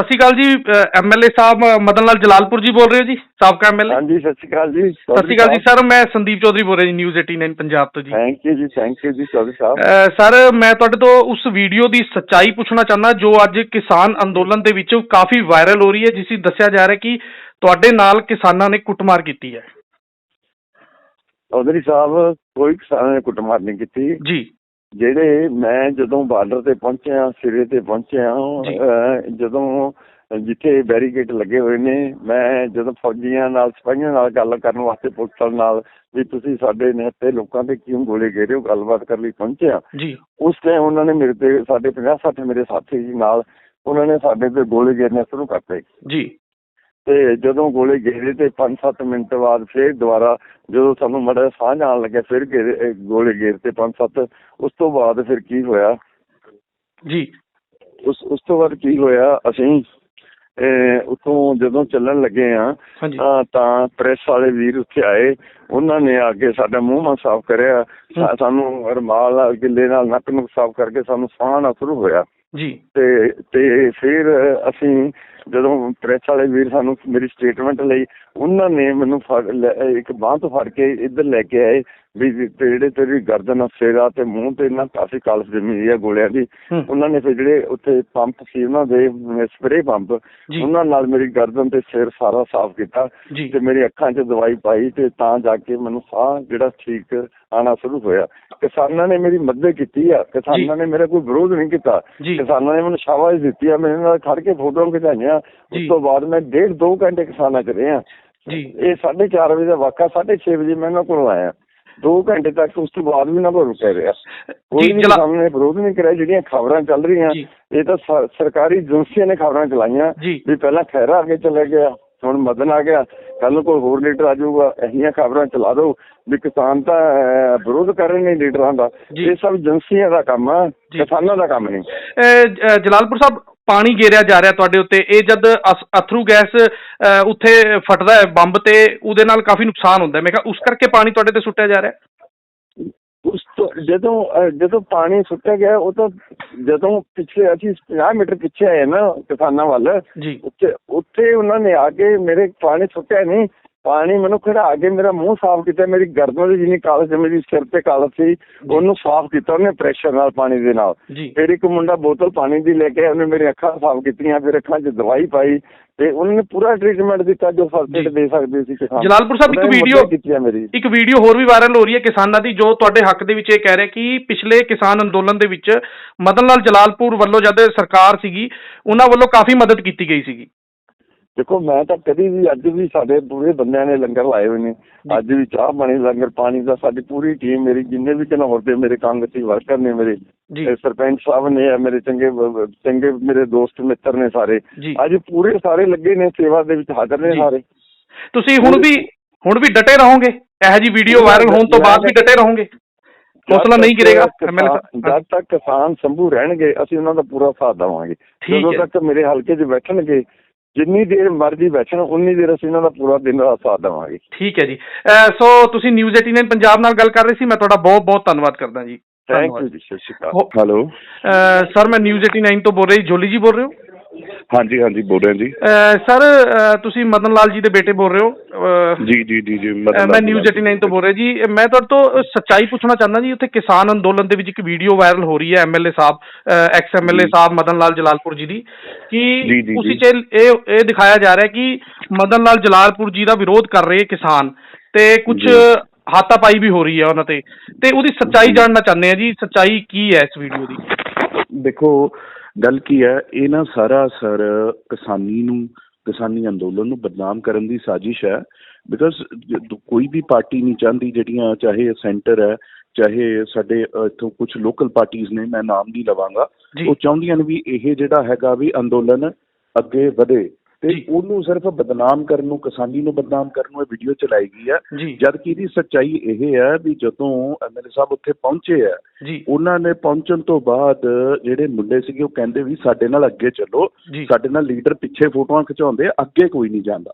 ਅਕਾਲ ਜੀ ਐਮਐਲਏ ਸਾਹਿਬ ਮਦਨ ਲਾਲ ਜਲਾਲਪੁਰ ਜੀ ਬੋਲ ਰਹੇ ਹੋ ਜੀ ਸਾਬਕਾ ਐਮਐਲਏ ਹਾਂਜੀ ਸਤਿ ਸ਼੍ਰੀ ਅਕਾਲ ਜੀ ਸਤਿ ਸ਼੍ਰੀ ਅਕਾਲ ਜੀ ਸਰ ਮੈਂ ਸੰਦੀਪ ਚੌਧਰੀ ਬੋਲ ਰਿਹਾ ਜੀ ਨਿਊਜ਼ 89 ਪੰਜਾਬ ਤੋਂ ਜੀ। ਥੈਂਕ ਯੂ ਜੀ ਥੈਂਕ ਯੂ ਜੀ ਚੌਧਰੀ ਸਾਹਿਬ। ਸਰ ਮੈਂ ਤੁਹਾਡੇ ਤੋਂ ਉਸ ਵੀਡੀਓ ਦੀ ਸੱਚਾਈ ਪੁੱਛਣਾ ਚਾਹੁੰਦਾ ਜੋ ਅੱਜ ਕਿਸਾਨ ਅੰਦੋਲਨ ਦੇ ਵਿੱਚ ਕਾਫੀ ਵਾਇਰਲ ਹੋ ਰਹੀ ਹੈ ਜਿਸ ਵਿੱਚ ਦੱਸਿਆ ਜਾ ਰਿਹਾ ਕਿ ਤੁਹਾਡੇ ਨਾਲ ਕਿਸਾਨਾਂ ਨੇ ਕੁੱਟਮਾਰ ਕੀਤੀ ਹੈ। ਚੌਧਰੀ ਸਾਹਿਬ ਕੋਈ ਕਿਸਾਨ ਨੇ ਕੁੱਟਮਾਰ ਨਹੀਂ ਕੀਤੀ। ਜੀ। ਜਿਹੜੇ ਮੈਂ ਜਦੋਂ ਬਾਰਡਰ ਤੇ ਪਹੁੰਚਿਆ ਸਿਰੇ ਤੇ ਪਹੁੰਚਿਆ ਜਦੋਂ ਜਿੱਥੇ ਬੈਰੀਕੇਡ ਲੱਗੇ ਹੋਏ ਨੇ ਮੈਂ ਜਦੋਂ ਫੌਜੀਆਂ ਨਾਲ ਸਿਪਾਹੀਆਂ ਨਾਲ ਗੱਲ ਕਰਨ ਵਾਸਤੇ ਪੁਲਿਸ ਨਾਲ ਵੀ ਤੁਸੀਂ ਸਾਡੇ ਨਿਹੱਤੇ ਲੋਕਾਂ ਤੇ ਕਿਉਂ ਗੋਲੇ ਘੇਰੇ ਹੋ? ਗੱਲਬਾਤ ਕਰਨ ਲਈ ਪਹੁੰਚਿਆ। ਜੀ। ਉਸ ਟਾਈਮ ਉਹਨਾਂ ਨੇ ਮੇਰੇ ਤੇ ਸਾਡੇ 50 60 ਮੇਰੇ ਸਾਥੀ ਜੀ ਨਾਲ ਉਹਨਾਂ ਨੇ ਸਾਡੇ ਤੇ ਗੋਲੇ ਘੇਰਨੇ ਸ਼ੁਰੂ ਕਰਤੇ। ਜੀ। ਤੇ ਜਦੋਂ ਗੋਲੇ ਘੇਰੇ ਤੇ 5-7 ਮਿੰਟ ਬਾਅਦ ਫਿਰ ਦੁਬਾਰਾ ਜਦੋਂ ਸਾਨੂੰ ਮੜਾ ਸਾਹ ਜਾਣ ਲੱਗਿਆ ਫਿਰ ਘੇਰੇ ਗੋਲੇ ਘੇਰ ਤੇ 5-7 ਉਸ ਤੋਂ ਬਾਅਦ ਫਿਰ ਕੀ ਹੋਇਆ? ਜੀ। ਉਸ ਉਸ ਤੋਂ ਬਾਅਦ ਕੀ ਹੋਇਆ? ਅਸੀਂ ਉੱਥੋਂ ਜਦੋਂ ਚੱਲਣ ਲੱਗੇ ਆ ਤਾਂ ਪ੍ਰੈਸ ਵਾਲੇ ਵੀਰ ਉੱਥੇ ਆਏ। ਉਹਨਾਂ ਨੇ ਆ ਕੇ ਸਾਡਾ ਮੂੰਹ ਮਾ ਸਾਫ਼ ਕਰਿਆ। ਸਾਨੂੰ ਰਮਾਲ ਗਿੱਲੇ ਨਾਲ ਨੱਕ ਨੂੰ ਸਾਫ਼ ਕਰਕੇ ਸਾਨੂੰ ਸਾਹ ਆਉਣਾ ਸ਼ੁਰੂ ਹੋਇਆ। ਜੀ। ਤੇ ਤੇ ਫਿਰ ਅਸੀਂ ਜਦੋਂ ਪ੍ਰੈਸ ਵਾਲੇ ਵੀਰ ਸਾਨੂੰ ਮੇਰੀ ਸਟੇਟਮੈਂਟ ਲਈ ਉਹਨਾਂ ਨੇ ਮੈਨੂੰ ਇੱਕ ਬਾਂਹ ਤੋਂ ਫੜ ਕੇ ਇੱਧਰ ਲੈ ਕੇ ਆਏ ਵੀ ਜਿਹੜੇ ਤੇਰੀ ਗਰਦਨ ਸਿਰਾ ਤੇ ਮੂੰਹ ਤੇ ਨਾ ਕਾਫੀ ਕਾਲਸ ਜਮੀ ਹੈ ਗੋਲਿਆਂ ਦੀ। ਉਹਨਾਂ ਨੇ ਫਿਰ ਜਿਹੜੇ ਉੱਥੇ ਪੰਪ ਸੀ ਉਹਨਾਂ ਦੇ ਸਪਰੇ ਪੰਪ ਉਹਨਾਂ ਨਾਲ ਮੇਰੀ ਗਰਦਨ ਤੇ ਸਿਰ ਸਾਰਾ ਸਾਫ਼ ਕੀਤਾ ਤੇ ਮੇਰੀ ਅੱਖਾਂ 'ਚ ਦਵਾਈ ਪਾਈ ਤੇ ਤਾਂ ਜਾ ਕੇ ਮੈਨੂੰ ਸਾਹ ਜਿਹੜਾ ਠੀਕ ਆਣਾ ਸ਼ੁਰੂ ਹੋਇਆ। ਕਿਸਾਨਾਂ ਨੇ ਮੇਰੀ ਮਦਦ ਕੀਤੀ ਆ। ਕਿਸਾਨਾਂ ਨੇ ਮੇਰਾ ਕੋਈ ਵਿਰੋਧ ਨਹੀਂ ਕੀਤਾ। ਕਿਸਾਨਾਂ ਨੇ ਮੈਨੂੰ ਸ਼ਾਬਾਸ਼ ਦਿੱਤੀ ਆ। ਮੇਰੇ ਨਾਲ ਖੜ ਕੇ ਫੋਟੋਆਂ ਖਿਚਾਈਆਂ। ਉਸ ਤੋਂ ਬਾਅਦ ਮੈਂ ਡੇਢ ਦੋ ਘੰਟੇ ਕਿਸਾਨਾਂ ਚ ਰਿਹਾ। ਜੀ। ਇਹ 4:30 ਵਜੇ ਦਾ ਵਾਕਾ 6:30 ਵਜੇ ਮੈਂ ਇਹਨਾਂ ਕੋਲ ਆਇਆ। ਦੋ ਘੰਟੇ ਤੱਕ ਉਸ ਤੋਂ ਬਾਅਦ ਵੀ ਨਾ ਕੋਈ ਰੁਕਿਆ ਰਿਹਾ। ਕੋਈ ਨਹੀਂ ਨੇ ਵਿਰੋਧ ਨਹੀਂ ਕਰਿਆ ਜਿਹੜੀਆਂ ਖਬਰਾਂ ਚੱਲ ਰਹੀਆਂ ਇਹ ਤਾਂ ਸਰਕਾਰੀ ਏਜੰਸੀਆਂ ਨੇ ਖਬਰਾਂ ਚਲਾਈਆਂ ਵੀ ਪਹਿਲਾਂ ਖੈਰਾ ਅੱਗੇ ਚਲੇ ਗਿਆ ਹੁਣ ਮਦਨ ਆ ਗਿਆ। ਕੱਲ ਨੂੰ ਕੋਈ ਹੋਰ ਲੀਡਰ ਆ ਜਾਊਗਾ ਇਹੀਆਂ ਖਬਰਾਂ ਚਲਾ ਦਿਓ ਵੀ ਕਿਸਾਨ ਤਾਂ ਵਿਰੋਧ ਕਰ ਰਹੇ ਨੇ ਲੀਡਰਾਂ ਦਾ। ਇਹ ਸਭ ਏਜੰਸੀਆਂ ਦਾ ਕੰਮ ਆ। ਕਿਸਾਨਾਂ ਦਾ ਕੰਮ ਨਹੀਂ। ਜਲਾਲਪੁਰ ਸਾਹਿਬ ਪਾਣੀ ਗੇਰਿਆ ਜਾ ਰਿਹਾ ਤੁਹਾਡੇ ਉੱਤੇ। ਇਹ ਜਦ ਅਥਰੂ ਗੈਸ ਉੱਥੇ ਫਟਦਾ ਹੈ ਬੰਬ ਤੇ ਉਹਦੇ ਨਾਲ ਕਾਫੀ ਨੁਕਸਾਨ ਹੁੰਦਾ ਮੈਂ ਕਿਹਾ ਉਸ ਕਰਕੇ ਪਾਣੀ ਤੁਹਾਡੇ ਤੇ ਸੁੱਟਿਆ ਜਾ ਰਿਹਾ ਉਸ ਤੋਂ ਜਦੋਂ ਜਦੋਂ ਪਾਣੀ ਸੁੱਟਿਆ ਗਿਆ ਉਹ ਤਾਂ ਜਦੋਂ ਪਿੱਛੇ ਅਸੀਂ 50 ਮੀਟਰ ਪਿੱਛੇ ਆਏ ਨਾ ਕਿਸਾਨਾਂ ਵੱਲ ਉੱਥੇ ਉੱਥੇ ਉਹਨਾਂ ਨੇ ਆ ਕੇ ਮੇਰੇ ਪਾਣੀ ਸੁੱਟਿਆ ਨਹੀਂ। ਪਾਣੀ ਮੈਨੂੰ ਖੜਾ ਕੇ ਮੇਰਾ ਮੂੰਹ ਸਾਫ਼ ਕੀਤਾ ਮੇਰੀ ਗਰਦਨ ਦੀ ਜਿੰਨੀ ਕਾਲਸ ਮੇਰੀ ਸਿਰ ਤੇ ਕਾਲਸ ਸੀ ਉਹਨੂੰ ਸਾਫ਼ ਕੀਤਾ ਉਹਨੇ ਪ੍ਰੈਸ਼ਰ ਨਾਲ ਪਾਣੀ ਦੇ ਨਾਲ। ਫਿਰ ਇੱਕ ਮੁੰਡਾ ਬੋਤਲ ਪਾਣੀ ਦੀ ਲੈ ਕੇ ਉਹਨੇ ਮੇਰੀ ਅੱਖਾਂ ਸਾਫ਼ ਕੀਤੀਆਂ ਫਿਰ ਅੱਖਾਂ 'ਚ ਦਵਾਈ ਪਾਈ ਤੇ ਉਹਨਾਂ ਨੇ ਪੂਰਾ ਟ੍ਰੀਟਮੈਂਟ ਦਿੱਤਾ ਜੋ ਫਸਟ। ਏਡ ਦੇ ਸਕਦੇ ਸੀ ਕਿਸਾਨ। ਜਲਾਲਪੁਰ ਸਾਹਿਬ ਇੱਕ ਵੀਡੀਓ ਇੱਕ ਵੀਡੀਓ ਹੋਰ ਵੀ ਵਾਇਰਲ ਹੋ ਰਹੀ ਹੈ ਕਿਸਾਨਾਂ ਦੀ ਜੋ ਤੁਹਾਡੇ ਹੱਕ ਦੇ ਵਿੱਚ ਇਹ ਕਹਿ ਰਿਹਾ ਕਿ ਪਿਛਲੇ ਕਿਸਾਨ ਅੰਦੋਲਨ ਦੇ ਵਿੱਚ ਮਦਨ ਲਾਲ ਜਲਾਲਪੁਰ ਵੱਲੋਂ ਜਦ ਸਰਕਾਰ ਸੀਗੀ ਉਹਨਾਂ ਵੱਲੋਂ ਕਾਫੀ ਮਦਦ ਕੀਤੀ ਗਈ ਸੀਗੀ। ਦੇਖੋ ਮੈਂ ਤਾਂ ਕਦੀ ਵੀ ਅੱਜ ਵੀ ਸਾਡੇ ਪੂਰੇ ਬੰਦਿਆਂ ਨੇ ਲੰਗਰ ਲਾਏ ਹੋਏ ਨੇ। ਅੱਜ ਵੀ ਚਾਹ ਪਾਣੀ ਲੰਗਰ ਪਾਣੀ ਦਾ ਸਾਡੀ ਪੂਰੀ ਟੀਮ ਮੇਰੀ ਜਿੰਨੇ ਵੀ ਘਨੌਰ ਦੇ ਮੇਰੇ ਕਾਂਗਰਸੀ ਵਰਕਰ ਨੇ ਮੇਰੇ ਸਰਪੰਚ ਸਾਹਿਬ ਨੇ ਮੇਰੇ ਚੰਗੇ ਚੰਗੇ ਮੇਰੇ ਦੋਸਤ ਮਿੱਤਰ ਨੇ ਸਾਰੇ। ਅੱਜ ਪੂਰੇ ਸਾਰੇ ਲੱਗੇ ਨੇ ਸੇਵਾ ਦੇ ਵਿੱਚ ਹਾਜ਼ਰ ਨੇ। ਸਾਰੇ। ਤੁਸੀਂ ਹੁਣ ਵੀ ਹੁਣ ਵੀ ਡਟੇ ਰਹੋਗੇ? ਇਹੋ ਜੀ ਵੀਡੀਓ ਵਾਇਰਲ ਹੋਣ ਤੋਂ ਬਾਅਦ ਵੀ ਡਟੇ ਰਹੋਗੇ? ਹੌਸਲਾ ਨਹੀਂ ਗਿਰੇਗਾ ਜਦ ਤੱਕ ਕਿਸਾਨ ਸੰਭੂ ਰਹਿਣਗੇ ਅਸੀਂ ਉਹਨਾਂ ਦਾ ਪੂਰਾ ਸਾਥ ਦੇਵਾਂਗੇ। ਜਦੋਂ। ਤੱਕ ਮੇਰੇ ਹਲਕੇ 'ਚ ਬੈਠਣਗੇ ਜਿੰਨੀ ਦੇਰ ਮਰਜ਼ੀ ਬੈਠਣ ਉਨੀ ਦੇਰ ਅਸੀਂ ਉਹਨਾਂ ਦਾ ਪੂਰਾ ਦਿਨ ਰਾਤ ਸਾਥ ਦੇਵਾਂਗੇ। ਠੀਕ ਹੈ ਜੀ। ਅਹ ਸੋ ਤੁਸੀਂ ਨਿਊਜ਼ 89 ਪੰਜਾਬ ਨਾਲ ਗੱਲ ਕਰ ਰਹੇ ਸੀ ਮੈਂ ਤੁਹਾਡਾ ਬਹੁਤ ਬਹੁਤ ਧੰਨਵਾਦ ਕਰਦਾ ਜੀ। ਥੈਂਕ। ਯੂ ਜੀ ਸਤਿ ਸ਼੍ਰੀ ਅਕਾਲ। ਹੈਲੋ ਅਹ ਸਰ ਮੈਂ ਨਿਊਜ਼ 89 ਤੋਂ ਬੋਲ ਰਹੀ ਜੋਲੀ ਜੀ ਬੋਲ ਰਹੇ ਹੋ? ਹਾਂਜੀ ਹਾਂਜੀ ਬੋਲ ਰਿਹਾ ਜੀ। ਸਰ ਤੁਸੀਂ ਮਦਨ ਲਾਲ ਜੀ ਦੇ ਬੇਟੇ ਬੋਲ ਰਹੇ ਹੋ। ਜੀ ਜੀ ਜੀ ਜੀ ਮਦਨ ਮੈਂ ਨਿਊਜ਼ 89 ਤੋਂ ਬੋਲ ਰਿਹਾ ਜੀ। ਮੈਂ ਤੁਹਾਡੇ ਤੋਂ ਸੱਚਾਈ ਪੁੱਛਣਾ ਚਾਹੁੰਦਾ ਜੀ। ਉੱਥੇ ਕਿਸਾਨ ਅੰਦੋਲਨ ਦੇ ਵਿੱਚ ਇੱਕ ਵੀਡੀਓ ਵਾਇਰਲ ਹੋ ਰਹੀ ਹੈ ਐਮਐਲਏ ਸਾਹਿਬ ਐਕਸ ਐਮਐਲਏ। ਹਾਲ ਮਦਨ ਲਾਲ ਜਲਾਲਪੁਰ ਜੀ ਦੀ ਕਿ ਉਸ ਇਹ ਇਹ ਦਿਖਾਇਆ ਜਾ ਰਿਹਾ ਕਿ ਮਦਨ ਲਾਲ ਜਲਾਲਪੁਰ ਜੀ ਦਾ ਵਿਰੋਧ ਕਰ ਰਹੇ ਕਿਸਾਨ। ਤੇ ਕੁਝ। ਹਾਤਾਪਾਈ ਵੀ ਹੋ ਰਹੀ ਹੈ ਉਹਨਾਂ ਤੇ। ਤੇ ਉਹਦੀ ਸੱਚਾਈ ਜਾਣਨਾ ਚਾਹੁੰਦੇ ਆ ਜੀ। ਸੱਚਾਈ ਕੀ ਹੈ ਇਸ ਵੀਡੀਓ ਦੀ? ਦੇਖੋ ਗੱਲ ਕੀ ਹੈ ਇਹ ਨਾ ਸਾਰਾ ਸਰ ਕਿਸਾਨੀ ਨੂੰ ਕਿਸਾਨੀ ਅੰਦੋਲਨ ਨੂੰ ਬਦਨਾਮ ਕਰਨ ਦੀ ਸਾਜ਼ਿਸ਼ ਹੈ। ਬਿਕਾਜ਼ ਕੋਈ ਵੀ ਪਾਰਟੀ ਨਹੀਂ ਚਾਹੁੰਦੀ ਜਿਹੜੀਆਂ ਚਾਹੇ ਸੈਂਟਰ ਹੈ ਚਾਹੇ ਸਾਡੇ ਇੱਥੋਂ ਕੁਝ ਲੋਕਲ ਪਾਰਟੀਆਂ ਨੇ ਮੈਂ ਨਾਮ ਨਹੀਂ ਲਵਾਂਗਾ। ਉਹ ਚਾਹੁੰਦੀਆਂ ਨੇ ਵੀ ਇਹ ਜਿਹੜਾ ਹੈਗਾ ਵੀ ਅੰਦੋਲਨ ਅੱਗੇ ਵਧੇ। ਤੇ। ਉਹਨੂੰ ਸਿਰਫ ਬਦਨਾਮ ਕਰਨ ਨੂੰ ਕਿਸਾਨੀ ਨੂੰ ਬਦਨਾਮ ਕਰਨ ਨੂੰ ਇਹ ਵੀਡੀਓ ਚਲਾਈ ਗਈ ਜੀ। ਜਦ ਕਿ ਇਹਦੀ ਸੱਚਾਈ ਇਹ ਹੈ ਵੀ ਜਦੋਂ ਐਮਐਲਏ ਸਾਹਿਬ ਉੱਥੇ ਪਹੁੰਚੇ ਆ ਉਹਨਾਂ ਨੇ ਪਹੁੰਚਣ ਤੋਂ ਬਾਅਦ ਜਿਹੜੇ ਮੁੰਡੇ ਸੀਗੇ ਉਹ ਕਹਿੰਦੇ ਵੀ ਸਾਡੇ ਨਾਲ ਅੱਗੇ ਚੱਲੋ ਸਾਡੇ ਨਾਲ ਲੀਡਰ ਪਿੱਛੇ ਫੋਟੋਆਂ ਖਿਚਾਉਂਦੇ ਆ, ਅੱਗੇ ਕੋਈ ਨਹੀਂ ਜਾਂਦਾ।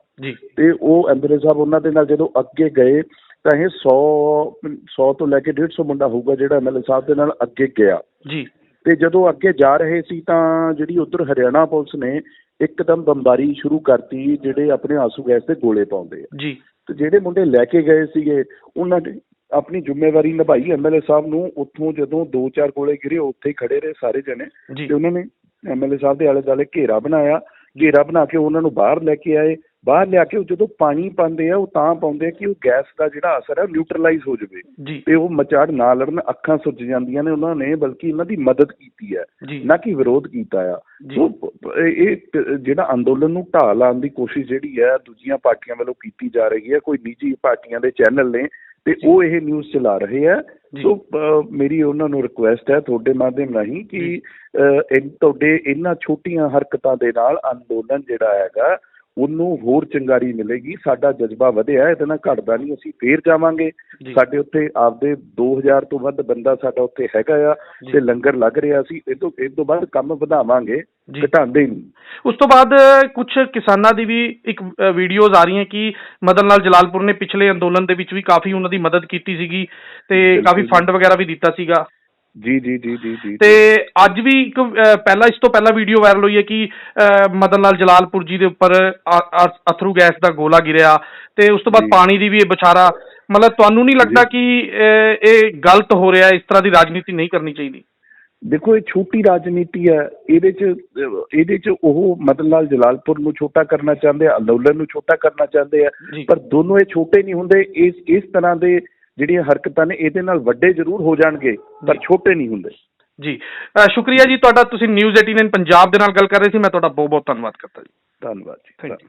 ਤੇ ਉਹ ਐਮਐਲਏ ਸਾਹਿਬ ਉਹਨਾਂ ਦੇ ਨਾਲ ਜਦੋਂ ਅੱਗੇ ਗਏ ਤਾਂ ਇਹ 100 100 ਤੋਂ ਲੈ ਕੇ 150 ਮੁੰਡਾ ਹੋਊਗਾ ਜਿਹੜਾ ਐਮਐਲਏ ਸਾਹਿਬ ਦੇ ਨਾਲ ਅੱਗੇ ਗਿਆ। ਜੀ। ਤੇ ਜਦੋਂ ਅੱਗੇ ਜਾ ਰਹੇ ਸੀ ਤਾਂ ਜਿਹੜੀ ਉਧਰ ਹਰਿਆਣਾ ਪੁਲਿਸ ਨੇ ਇੱਕਦਮ ਬੰਬਾਰੀ ਸ਼ੁਰੂ ਕਰਤੀ ਜਿਹੜੇ ਆਪਣੇ ਆਂਸੂ ਗੈਸ ਦੇ ਗੋਲੇ ਪਾਉਂਦੇ ਆ। ਜੀ। ਤੇ ਜਿਹੜੇ ਮੁੰਡੇ ਲੈ ਕੇ ਗਏ ਸੀਗੇ ਉਹਨਾਂ ਨੇ ਆਪਣੀ ਜ਼ਿੰਮੇਵਾਰੀ ਨਿਭਾਈ। ਐਮਐਲਏ ਸਾਹਿਬ ਨੂੰ ਉੱਥੋਂ ਜਦੋਂ ਦੋ ਚਾਰ ਗੋਲੇ ਗਿਰੇ ਉੱਥੇ ਹੀ ਖੜੇ ਰਹੇ ਸਾਰੇ ਜਣੇ। ਤੇ ਉਹਨਾਂ ਨੇ ਐਮਐਲਏ ਸਾਹਿਬ ਦੇ ਆਲੇ ਦੁਆਲੇ ਘੇਰਾ ਬਣਾਇਆ। ਘੇਰਾ ਬਣਾ ਕੇ ਉਹਨਾਂ ਨੂੰ ਬਾਹਰ ਲੈ ਕੇ ਆਏ। ਬਾਹਰ ਲਿਆ ਕੇ ਉਹ ਜਦੋਂ ਪਾਣੀ ਪਾਉਂਦੇ ਆ ਉਹ ਤਾਂ ਪਾਉਂਦੇ ਆ ਕਿ ਉਹ ਗੈਸ ਦਾ ਜਿਹੜਾ ਅਸਰ ਹੈ ਨਿਊਟਰਲਾਈਜ਼ ਹੋ ਜਾਵੇ। ਤੇ ਉਹ ਮਚਾੜ ਨਾ ਲੜਨ ਅੱਖਾਂ ਸੁੱਜ ਜਾਂਦੀਆਂ ਨੇ ਉਹਨਾਂ ਨੇ ਬਲਕਿ ਇਹਨਾਂ ਦੀ ਮਦਦ ਕੀਤੀ ਹੈ ਨਾ ਕਿ ਵਿਰੋਧ ਕੀਤਾ ਆ। ਇਹ ਜਿਹੜਾ ਅੰਦੋਲਨ ਨੂੰ ਢਾਹ ਲਾਉਣ ਦੀ ਕੋਸ਼ਿਸ਼ ਜਿਹੜੀ ਹੈ ਦੂਜੀਆਂ ਪਾਰਟੀਆਂ ਵੱਲੋਂ ਕੀਤੀ ਜਾ ਰਹੀ ਹੈ ਕੋਈ ਨਿੱਜੀ ਪਾਰਟੀਆਂ ਦੇ ਚੈਨਲ ਨੇ ਤੇ ਉਹ ਇਹ ਨਿਊਜ਼ ਚਲਾ ਰਹੇ ਆ। ਸੋ ਮੇਰੀ ਉਹਨਾਂ ਨੂੰ ਰਿਕੁਐਸਟ ਹੈ ਤੁਹਾਡੇ ਮਾਧਿਅਮ ਰਾਹੀਂ ਕਿ ਤੁਹਾਡੇ ਇਹਨਾਂ ਛੋਟੀਆਂ ਹਰਕਤਾਂ ਦੇ ਨਾਲ ਅੰਦੋਲਨ ਜਿਹੜਾ ਹੈਗਾ ਉਹਨੂੰ ਹੋਰ ਚੰਗਾਰੀ ਮਿਲੇਗੀ ਸਾਡਾ ਜਜ਼ਬਾ ਵਧਿਆ ਇਹਦੇ ਨਾਲ ਘਟਦਾ ਨਹੀਂ ਅਸੀਂ ਫੇਰ ਜਾਵਾਂਗੇ। ਸਾਡੇ ਉੱਤੇ ਆਪਦੇ 2000 ਤੋਂ ਵੱਧ ਬੰਦਾ ਸਾਡਾ ਉੱਥੇ ਹੈਗਾ ਆ। ਤੇ ਲੰਗਰ ਲੱਗ ਰਿਹਾ ਸੀ ਇਹ ਤੋਂ ਇਹ ਤੋਂ ਬਾਅਦ ਕੰਮ ਵਧਾਵਾਂਗੇ। ਘਟਾਉਂਦੇ ਨਹੀਂ ਉਸ ਤੋਂ ਬਾਅਦ ਕੁਝ ਕਿਸਾਨਾਂ ਦੀ ਵੀ ਇੱਕ ਵੀਡੀਓਜ਼ ਆ ਰਹੀਆਂ ਕਿ ਮਦਨ ਲਾਲ ਜਲਾਲਪੁਰ ਨੇ ਪਿਛਲੇ ਅੰਦੋਲਨ ਦੇ ਵਿੱਚ ਵੀ ਕਾਫੀ ਉਹਨਾਂ ਦੀ ਮਦਦ ਕੀਤੀ ਸੀਗੀ ਤੇ ਕਾਫੀ। ਫੰਡ ਵਗੈਰਾ ਵੀ ਦਿੱਤਾ ਸੀਗਾ ਜੀ ਜੀ ਜੀ ਜੀ ਜੀ ਤੇ ਅੱਜ ਵੀ ਇੱਕ ਪਹਿਲਾਂ ਇਸ ਤੋਂ ਪਹਿਲਾਂ ਵੀਡੀਓ ਵਾਇਰਲ ਹੋਈ ਹੈ ਕਿ ਮਦਨ ਲਾਲ ਜਲਾਲਪੁਰ ਜੀ ਦੇ ਉੱਪਰ ਅਥਰੂ ਗੈਸ ਦਾ ਗੋਲਾ ਗਿਰਿਆ ਤੇ ਉਸ ਤੋਂ ਬਾਅਦ। ਪਾਣੀ ਦੀ ਵੀ ਇਹ ਵਿਚਾਰਾ ਮਤਲਬ ਤੁਹਾਨੂੰ ਨਹੀਂ ਲੱਗਦਾ ਕਿ ਇਹ ਗਲਤ ਹੋ ਰਿਹਾ ਇਸ ਤਰ੍ਹਾਂ ਦੀ ਰਾਜਨੀਤੀ ਨਹੀਂ ਕਰਨੀ ਚਾਹੀਦੀ ਦੇਖੋ ਇਹ ਛੋਟੀ ਰਾਜਨੀਤੀ ਹੈ ਇਹਦੇ ਚ ਇਹਦੇ ਚ ਉਹ ਮਦਨ ਲਾਲ ਜਲਾਲਪੁਰ ਨੂੰ ਛੋਟਾ ਕਰਨਾ ਚਾਹੁੰਦੇ ਆ ਅੰਦੋਲਨ ਨੂੰ ਛੋਟਾ ਕਰਨਾ ਚਾਹੁੰਦੇ ਆ। ਪਰ ਦੋਨੋਂ ਇਹ ਛੋਟੇ ਨਹੀਂ ਹੁੰਦੇ ਇਸ ਇਸ ਤਰ੍ਹਾਂ ਦੇ ਜਿਹੜੀਆਂ ਹਰਕਤਾਂ ਨੇ ਇਹਦੇ ਨਾਲ ਵੱਡੇ ਜ਼ਰੂਰ ਹੋ ਜਾਣਗੇ ਪਰ। ਛੋਟੇ ਨਹੀਂ ਹੁੰਦੇ ਜੀ ਸ਼ੁਕਰੀਆ ਜੀ ਤੁਹਾਡਾ ਤੁਸੀਂ ਨਿਊਜ਼ 18 ਪੰਜਾਬ ਦੇ ਨਾਲ ਗੱਲ ਕਰ ਰਹੇ ਸੀ ਮੈਂ ਤੁਹਾਡਾ ਬਹੁਤ ਬਹੁਤ ਧੰਨਵਾਦ ਕਰਦਾ ਜੀ ਧੰਨਵਾਦ ਜੀ Thank you.